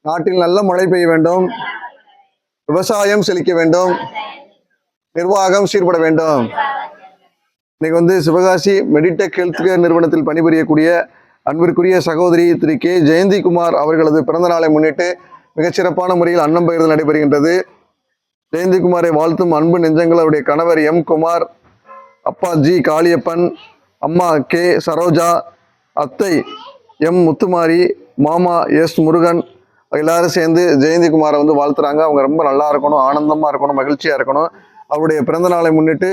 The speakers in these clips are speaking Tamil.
நாட்டில் நல்ல மழை பெய்ய வேண்டும். விவசாயம் செழிக்க வேண்டும். நிர்வாகம் சீர்பட வேண்டும். இன்னைக்கு வந்து சிவகாசி மெடிடெக் ஹெல்த் கேர் நிறுவனத்தில் பணிபுரியக்கூடிய அன்பிற்குரிய சகோதரி திரு கே. ஜெயந்திகுமார் அவர்களது பிறந்த நாளை முன்னிட்டு மிகச்சிறப்பான முறையில் அன்னம் பகிர்ந்து நடைபெறுகின்றது. ஜெயந்திகுமாரை வாழ்த்தும் அன்பு நெஞ்சங்கள் அவருடைய கணவர் எம். குமார் அப்பா ஜி. காளியப்பன் அம்மா கே. சரோஜா அத்தை எம். முத்துமாரி மாமா எஸ். முருகன் எல்லாரும் சேர்ந்து ஜெயந்திகுமாரை வந்து வாழ்த்துறாங்க. அவங்க ரொம்ப நல்லா இருக்கணும் ஆனந்தமாக இருக்கணும் மகிழ்ச்சியாக இருக்கணும். அவருடைய பிறந்த நாளை முன்னிட்டு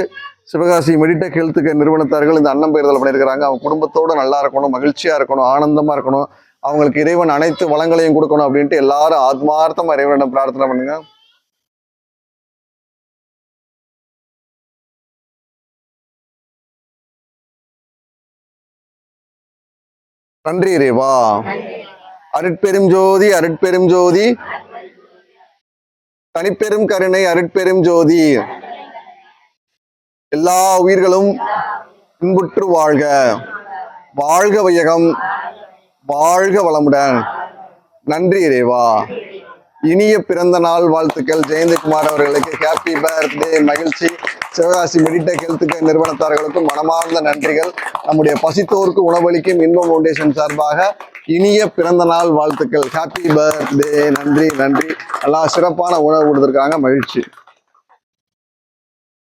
சிவகாசி மெடிடெக் ஹெல்த் கேர் நிறுவனத்தார்கள் இந்த அன்னம் பெயர்தல் பண்ணியிருக்கிறாங்க. அவங்க குடும்பத்தோடு நல்லா இருக்கணும் மகிழ்ச்சியாக இருக்கணும் ஆனந்தமாக இருக்கணும். அவங்களுக்கு இறைவன் அனைத்து வளங்களையும் கொடுக்கணும் அப்படின்ட்டு எல்லாரும் ஆத்மார்த்தமாக இறைவனிடம் பிரார்த்தனை பண்ணுங்க. நன்றி இறைவா. அருட்பெரும் ஜோதி அருட்பெரும் ஜோதி. தனிப்பெரும் கருணை அருட்பெரும் ஜோதி. எல்லா உயிர்களும் இன்புற்று வாழ்க. வாழ்க வையகம் வாழ்க வளமுடன். நன்றி இறைவா. இனிய பிறந்த நாள் வாழ்த்துக்கள். ஜெயந்தகுமார் அவர்களுக்கு ஹாப்பி பர்த்டே மகிழ்ச்சி. சிவகாசி மெடிடெக் ஹெல்த் கேர் நிறுவனத்தார்களுக்கும் மனமார்ந்த நன்றிகள். நம்முடைய பசித்தோருக்கு உணவளிக்கும் இன்பம் ஃபவுண்டேஷன் சார்பாக இனிய பிறந்த நாள் வாழ்த்துக்கள். ஹாப்பி பர்த்டே நன்றி நன்றி. எல்லாம் சிறப்பான உணவு கொடுத்துருக்காங்க. மகிழ்ச்சி.